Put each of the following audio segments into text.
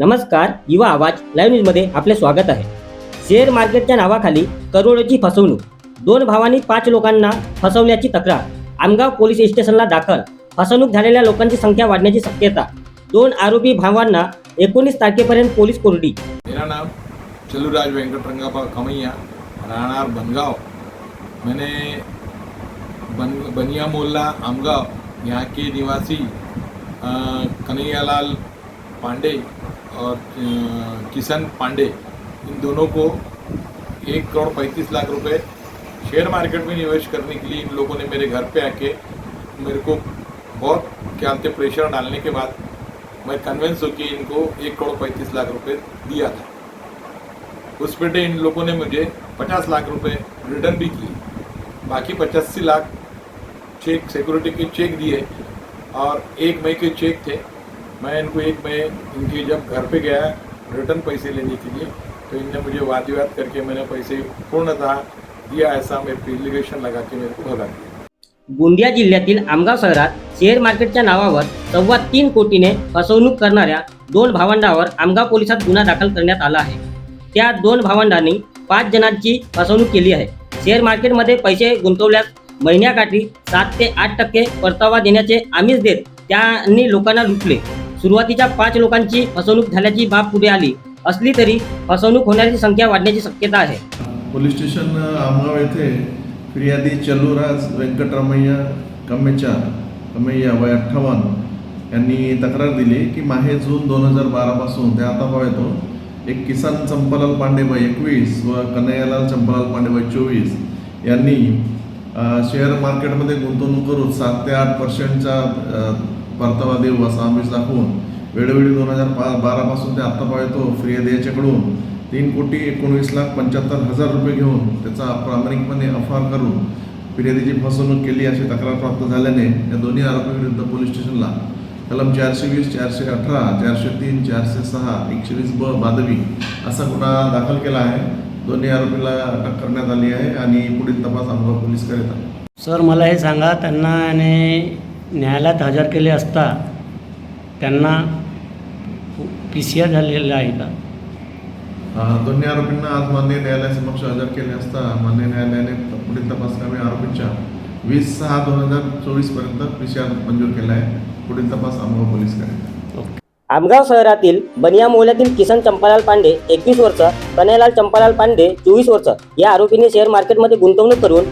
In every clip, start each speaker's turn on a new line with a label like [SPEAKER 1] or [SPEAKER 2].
[SPEAKER 1] नमस्कार युवा आवाज लाईव्ह न्यूजमध्ये आपले स्वागत आहे. शेअर मार्केटच्या नावाखाली करोडोची फसवणूक. दोन भावांनी पाच लोकांना फसवल्याची तक्रार. आमगाव पोलीस स्टेशनला दाखल. फसवणूक झालेल्या लोकांची संख्या वाढण्याची शक्यता. दोन आरोपी भावांना एकोणीस तारखेपर्यंत पोलीस कोरडी.
[SPEAKER 2] मेरा नाम चलूराज वेंकट रंगापा कमैया राहणार बनगाव. मैंने बन बनिया मोल्ला आमगाव यहाँ के निवासी कन्हैयालाल पांडे और किशन पांडे, इन दोनों को एक करोड़ पैंतीस लाख रुपए शेयर मार्केट में निवेश करने के लिए इन लोगों ने मेरे घर पे आके मेरे को बहुत क्या बोलते प्रेशर डालने के बाद मैं कन्विंस होकर इनको एक करोड़ पैंतीस लाख रुपए दिया था। उस पे इन लोगों ने मुझे पचास लाख रुपए रिटर्न भी किए। बाकी पचासी लाख चेक सिक्योरिटी के चेक दिए और एक मई के चेक थे। मैं इनको एक मैं इनके जब घर पे गया रिटर्न पैसे लेने के लिए तो इनने मुझे वाद विवाद करके मैंने पैसे पूर्णतः दिया ऐसा मैं एप्लीकेशन लगा के मेरे को भगा दिया।
[SPEAKER 1] गोंदिया जिल्ह्यातील आमगाव शहरात शेअर मार्केटच्या नावावर सव्वा तीन कोटीने फसवणूक करणाऱ्या दोन भावंडावर आमगाव पोलिसात गुन्हा दाखल करण्यात आला आहे. त्या दोन भावंडांनी पाच जणांची फसवणूक केली आहे. शेअर मार्केटमध्ये पैसे गुंतवल्यास महिन्याकाठी सात ते आठ टक्के परतावा देण्याचे आमिष देत त्यांनी लोकांना लुटले. सुरुवातीच्या पाच लोकांची फसवणूक झाल्याची बाब पुढे आली. असली तरी फसवणूक होण्याची संख्या वाढण्याची शक्यता आहे.
[SPEAKER 3] पोलीस स्टेशन आमगाव येथे फिर्यादी चलुराज व्यंकटरमय्या कमेचा कमय्या वय अठ्ठावन्न यांनी तक्रार दिली की माहे जून दोन हजार बारापासून ते आता पाहतो येतो एक किसान चंपालाल पांडे वय एकवीस व कन्हैयालाल चंपालाल पांडे वय चोवीस यांनी शेअर मार्केटमध्ये गुंतवणूक करून सात ते आठ पर्सेंटचा परतावा देऊ असा आमिष दाखवून वेळोवेळी दोन हजार पा बारापासून ते आत्ता पाव येतो फिर्यादी याच्याकडून तीन कोटी एकोणवीस लाख पंच्याहत्तर हजार रुपये घेऊन त्याचा प्रामाणिकपणे अफार करून फिर्यादीची फसवणूक केली अशी तक्रार प्राप्त झाल्याने या दोन्ही आरोपीविरुद्ध पोलीस स्टेशनला कलम चारशे वीस चारशे अठरा चारशे तीन चारशे सहा एकशे वीस ब बादवी असा गुन्हा दाखल केला आहे. दोन्ही आरोपीला अटक करण्यात आली आहे आणि पुढील तपास आमगाव पोलीस करीत आहे
[SPEAKER 4] सर मला हे सांगा त्यांना आणि न्यायालयात हजर केले असता त्यांना पी सी आर झालेला आहे का?
[SPEAKER 3] अं, दोन्ही आरोपींना आज मान्य न्यायालयासमक्ष हजर केले असता मान्य न्यायालयाने पुढील तपासकामी आरोपींच्या वीस सहा दोन हजार चोवीसपर्यंत पी सी आर मंजूर केला आहे. पुढील तपास आमगाव पोलीस आहे
[SPEAKER 1] आमगाव शहरातील बनिया मोहल्ल्यातील किसन चंपालाल पांडे एकवीस वर्ष कन्हैयालाल चंपालाल पांडे चोवीस वर्ष या आरोपीने शेअर मार्केटमध्ये गुंतवणूक करून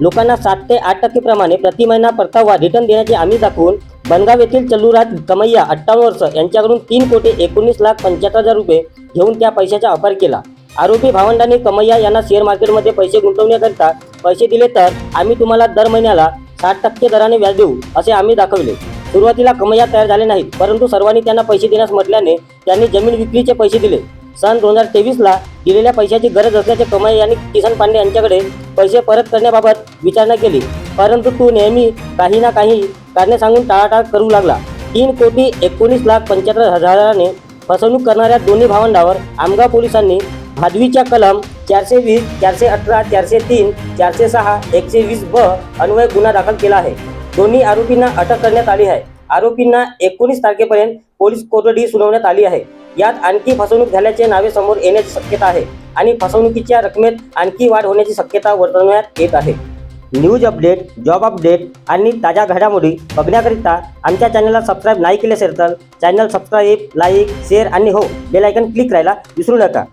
[SPEAKER 1] लोकांना सात ते आठ टक्के प्रमाणे प्रति महिना परतावा रिटर्न देण्याचे आम्ही दाखवून बनगाव येथील चल्लुराज कमैया अठ्ठावन्न वर्ष यांच्याकडून तीन कोटी एकोणीस लाख पंच्याहत्तर हजार रुपये घेऊन त्या पैशाचा वापर केला. आरोपी भावंडाने कमैया यांना शेअर मार्केटमध्ये पैसे गुंतवण्याकरिता पैसे दिले तर आम्ही तुम्हाला दर महिन्याला साठ टक्के दराने व्याज देऊ असे आम्ही दाखवले. सुरुवातीला कमैया तयार झाले नाहीत परंतु सर्वांनी त्यांना पैसे देण्यास म्हटल्याने त्यांनी जमीन विक्रीचे पैसे दिले. सन दोन हजार तेवीसला दिलेल्या पैशाची गरज असल्याचे कमाई यांनी किसन पांडे यांच्याकडे पैसे परत करण्याबाबत विचारणा केली. परंतु तू नेहमी काही ना काही कारणे सांगून टाळाटाळ करू लागला. तीन कोटी एकोणीस लाख पंच्याहत्तर हजाराने फसवणूक करणाऱ्या दोन्ही भावंडावर आमगाव पोलिसांनी भादवीच्या कलम चारशे वीस चारशे अठरा चारशे तीन चारशे सहा एकशे वीस ब अन्वय गुन्हा दाखल केला आहे. दोन्ही आरोपींना अटक करण्यात आली आहे. आरोपींना एकोणीस तारखेपर्यंत पोलीस कोठडी सुनावण्यात आली आहे. यात आणखी फसवणूक झाल्याचे नावे समोर येण्याची शक्यता आहे आणि फसवणुकीच्या रकमेत आणखी वाढ होण्याची शक्यता वर्तवण्यात येत आहे. न्यूज अपडेट जॉब अपडेट आणि ताज्या घडामोडी बघण्याकरिता आमच्या चॅनलला सबस्क्राईब नाही केले असेल तर चॅनल सबस्क्राईब लाईक शेअर आणि हो बेल आयकन क्लिक करायला विसरू नका.